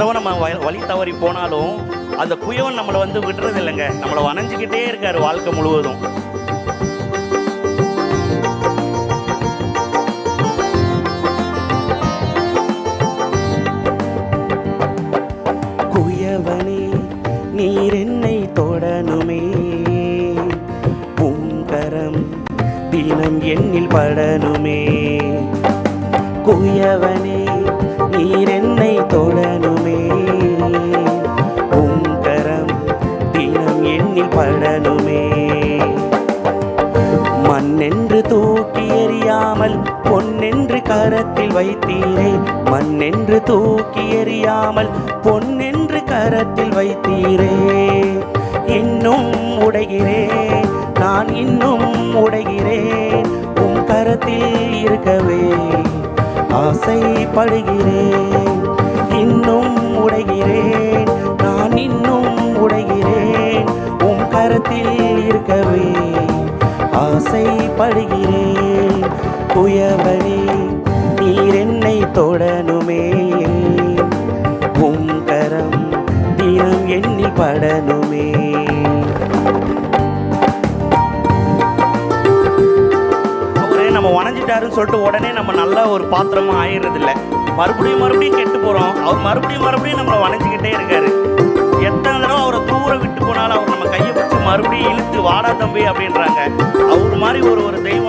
தடவை நம்ம வழி தவறி போனாலும் அந்த குயவன் நம்மளை வந்து விடுறது இல்லைங்க நம்மளை வணைஞ்சிக்கிட்டே இருக்கார் வாழ்க்கை முழுவதும். குயவனே நீர் என்னை தொடனுமே பூங்கரம் தினம் எண்ணில் படனுமே குயவனே நீர் என்னை தொடனுமே உங்கரம் தினம் எண்ணில் படனுமே மண்ணென்று தூக்கி எறியாமல் பொன்னென்று கரத்தில் வைத்தீரே. மண்ணென்று தூக்கி எறியாமல் பொன்னென்று கரத்தில் வைத்தீரே. இன்னும் உடைகிறேன் நான் இன்னும் உடைகிறேன். உம் கரத்தில் இருக்கவே ஆசைப்படுகிறேன். இன்னும் உடைகிறேன். நான் இன்னும் உடைகிறேன். உன் கரத்தில் இருக்கவே ஆசைப்படுகிறேன். குயவனே நீர் என்னை தொடனுமே உம் கரம் தினம் எண்ணி படனுமே நம்ம வணஞ்சிட்டாருன்னு சொல்லிட்டு உடனே நம்ம நல்ல ஒரு பாத்திரமும் ஆயிடுறதில்ல. மறுபடியும் மறுபடியும் கெட்டு போறோம். அவர் மறுபடியும் மறுபடியும் நம்மளை வணஞ்சிக்கிட்டே இருக்காரு. எத்தனை தடவை அவரை தூர விட்டு போனாலும் அவர் நம்ம கையை பிடிச்சி மறுபடியும் இழுத்து வாடா தம்பி அப்படின்றாங்க. அவர் மாதிரி ஒரு ஒரு தெய்வம்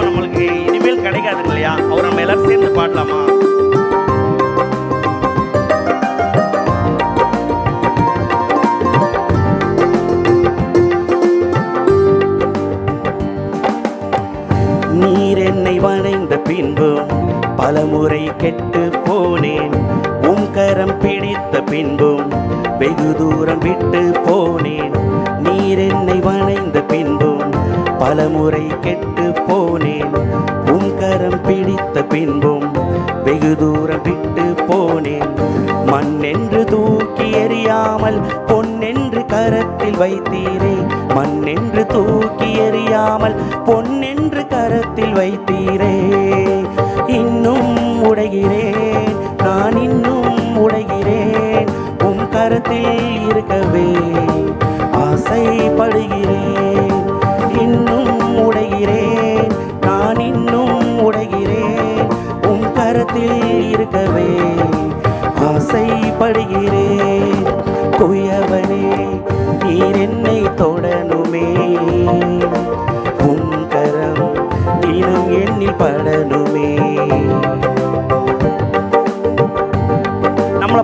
நீர் வணைந்த பின்பும் பலமுறை கெட்டு போனேன். உம் கரம் பிடித்த பின்பும் வெகு தூரம் விட்டு போனேன். நீர் என்னை வணைந்த பின்பும் பலமுறை கெட்டு போனேன். உம் கரம் பிடித்த பின்பும் வெகு தூரம் விட்டு போனேன். மண் என்று தூக்கி எறியாமல் பொன்னென்று கரத்தில் வைத்தீரே. மண் என்று தூக்கி எறி இருக்கவே ஆசைப்படுகிறேன். இன்னும் உடைகிறேன். நான் இன்னும் உடைகிறேன். உன் கரத்தில் இருக்கவே ஆசைப்படுகிறேன். குயவனே நீர் என்னை தொடனுமே உன் கரம் தினம் எண்ணில் படனுமே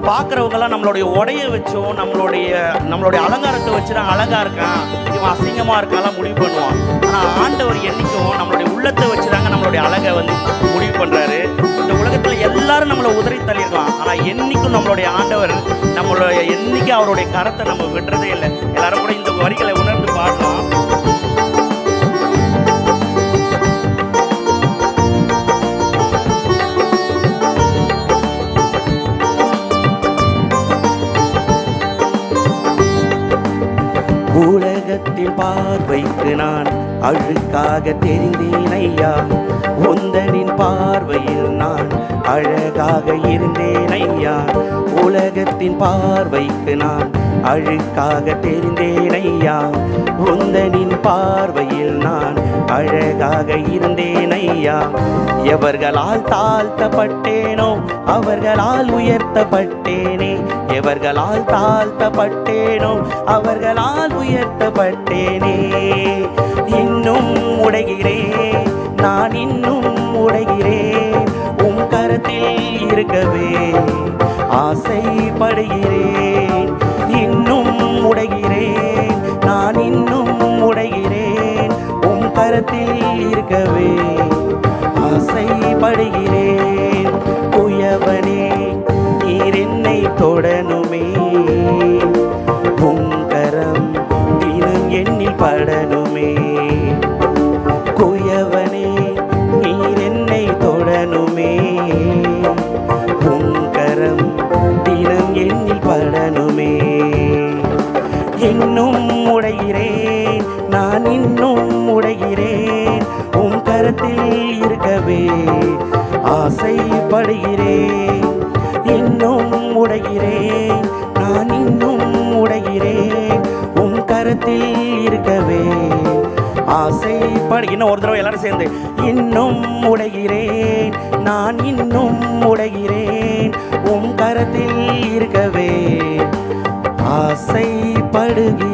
பார்க்குறவங்கெல்லாம் நம்மளுடைய உடைய வச்சும் நம்மளுடைய நம்மளுடைய அலங்காரத்தை வச்சு தான் அழகாக இருக்கான். இவன் அசிங்கமா இருக்கான்லாம் முடிவு பண்ணுவான். ஆனால் ஆண்டவர் என்னைக்கும் நம்மளுடைய உள்ளத்தை வச்சு தாங்க நம்மளுடைய அழகை வந்து முடிவு பண்றாரு. இந்த உலகத்தில் எல்லாரும் நம்மளை உதறி தள்ளிடலாம் ஆனால் என்னைக்கும் நம்மளுடைய ஆண்டவர் நம்மளுடைய என்றைக்கும் அவருடைய கரத்தை நம்ம விடுறதே இல்லை. எல்லாரும் கூட இந்த வரிகளை உணர்ந்து பாடலாம் உலகத்தில் பார்வைக்கு நான் அழுக்காக தெரிந்தேன் ஐயா. உந்தனின் பார்வையில் நான் அழகாக இருந்தேன் ஐயா. உலகத்தின் பார்வைக்கு நான் அழுக்காக தெரிந்தேன் ஐயா. உந்தனின் பார்வையில் நான் அழகாக இருந்தேன் ஐயா. எவர்களால் தாழ்த்தப்பட்டேனோ அவர்களால் உயர்த்தப்பட்டேனே. எவர்களால் தாழ்த்தப்பட்டேனோ அவர்களால் உயர்த்தப்பட்டேனே. இன்னும் உடைகிறேன் நான் இன்னும் உடைகிறேன். உம் கரத்தில் இருக்கவே ஆசைப்படுகிறேன். இருக்கவே ஆசைப்படுகிறேன். குயவனே நீர் என்னை தொடனுமே உங்கரம் தினம் எண்ணில் படனுமே உலகத்தில் இருக்கவே ஆசைப்படுகிறேன் இன்னும் உடைகிறேன் நான் இன்னும் உடைகிறேன் உன் கருத்தில் இருக்கவே ஆசைப்படு இன்னும் ஒரு தடவை எல்லாரும் சேர்ந்து இன்னும் உடைகிறேன் நான் இன்னும் உடைகிறேன் உன் கருத்தில் இருக்கவே ஆசைப்படுகிறேன்